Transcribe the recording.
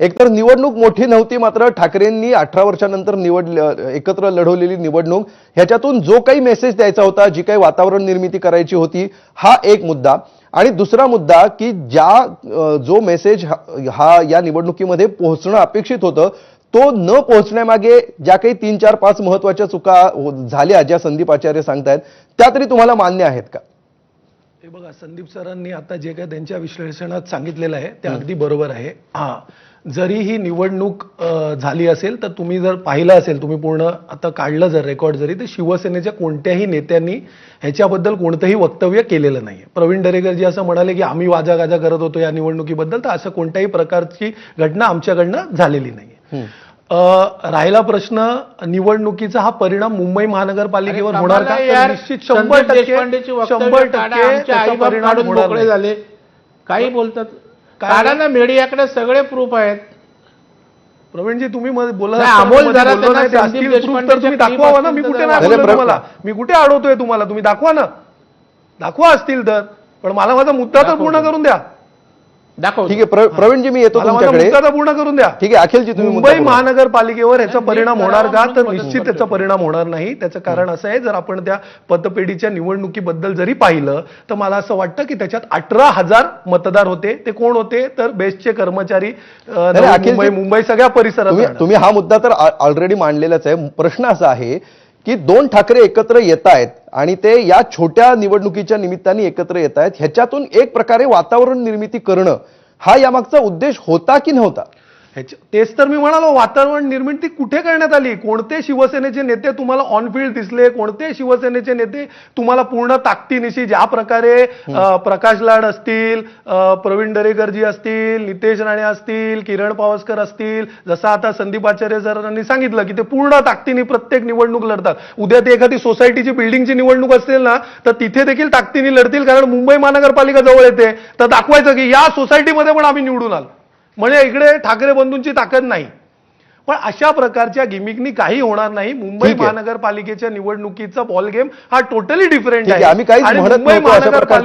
एकतर निवडणूक मोठी नव्हती मात्र ठाकरेंनी अठरा वर्षानंतर निवड एकत्र लढवलेली निवडणूक ह्याच्यातून जो काही मेसेज द्यायचा होता जी काही वातावरण निर्मिती करायची होती हा एक मुद्दा. आणि दुसरा मुद्दा की ज्या जो मेसेज हा- या निवडणुकीमध्ये पोहोचणं अपेक्षित होतं तो न पोहोचण्यामागे ज्या काही तीन चार पाच महत्त्वाच्या चुका हो, झाल्या ज्या संदीप आचार्य सांगतायत त्या तरी तुम्हाला मान्य आहेत का? हे बघा संदीप सरांनी आता जे काय त्यांच्या विश्लेषणात सांगितलेलं आहे ते अगदी बरोबर आहे. हा जरी ही निवडणूक झाली असेल तर तुम्ही जर पाहिलं असेल तुम्ही पूर्ण आता काढलं जर रेकॉर्ड जरी तर शिवसेनेच्या कोणत्याही नेत्यांनी ह्याच्याबद्दल कोणतंही वक्तव्य केलेलं नाही प्रवीण दरेकर जी असं म्हणाले की आम्ही वाजागाजा करत होतो या निवडणुकीबद्दल तर असं कोणत्याही प्रकारची घटना आमच्याकडनं झालेली नाही राहिला प्रश्न निवडणुकीचा हा परिणाम मुंबई महानगरपालिकेवर होणार का. निश्चित शंभर टक्के शंभर टक्के परिणाम होणार. झाले. काही बोलतात. ना मीडियाकडे सगळे प्रूफ आहेत. प्रवीणजी तुम्ही अमोल देशपांडेच्या तुम्ही दाखवा ना मी कुठे नाही तुम्हाला? मी कुठे अडवतोय तुम्हाला? तुम्ही दाखवा ना. दाखवा असतील तर. पण मला माझा मुद्दा तर. पूर्ण करून द्या. दाखव ठीक आहे प्र- प्रवीणजी मी येतो तुमच्याकडे. पूर्ण करून द्या. ठीक आहे अखिलजी तुम्ही मुंबई. महानगरपालिकेवर याचा परिणाम होणार का? तर निश्चित त्याचा परिणाम होणार नाही. त्याचं कारण असं आहे जर आपण त्या पतपेढीच्या निवडणुकीबद्दल जरी पाहिलं तर मला असं वाटतं की त्याच्यात अठरा हजार मतदार होते. ते कोण होते? तर बेस्टचे कर्मचारी मुंबई मुंबई सगळ्या परिसरात. तुम्ही हा मुद्दा तर ऑलरेडी मांडलेलाच आहे. प्रश्न असा आहे की दोन ठाकरे एकत्र येत आहेत आणि ते या छोट्या निवडणुकीच्या निमित्ताने एकत्र येत आहेत ह्याच्यातून एक प्रकारे वातावरण निर्मिती करणं हा यामागचा उद्देश होता की नव्हता? ह्याच्या- तेच तर मी म्हणालो वातावरण निर्मिती कुठे करण्यात आली? कोणते शिवसेनेचे नेते तुम्हाला ऑन फील्ड दिसले? कोणते शिवसेनेचे नेते तुम्हाला पूर्ण ताकदीनिशी ज्या प्रकारे प्रकाश लाड असतील प्रवीण दरेकरजी असतील नितेश राणे असतील किरण पावसकर असतील जसं आता संदीप आचार्य सरांनी सांगितलं की ते पूर्ण ताकदीने प्रत्येक निवडणूक लढतात. उद्या ते एखादी सोसायटीची बिल्डिंगची निवडणूक असेल ना तर तिथे देखील ताकदीने लढतील कारण मुंबई महानगरपालिका जवळ येते. तर दाखवायचं की या सोसायटीमध्ये पण आम्ही निवडून आलो. म्हणजे इकडे ठाकरे बंधूंची ताकद नाही. पण अशा प्रकारच्या गिमिकनी काही होणार नाही. मुंबई. महानगरपालिकेच्या निवडणुकीचा बॉल गेम हा टोटली डिफरंट आहे, आम्ही म्हणत मुंबई महानगरपालिका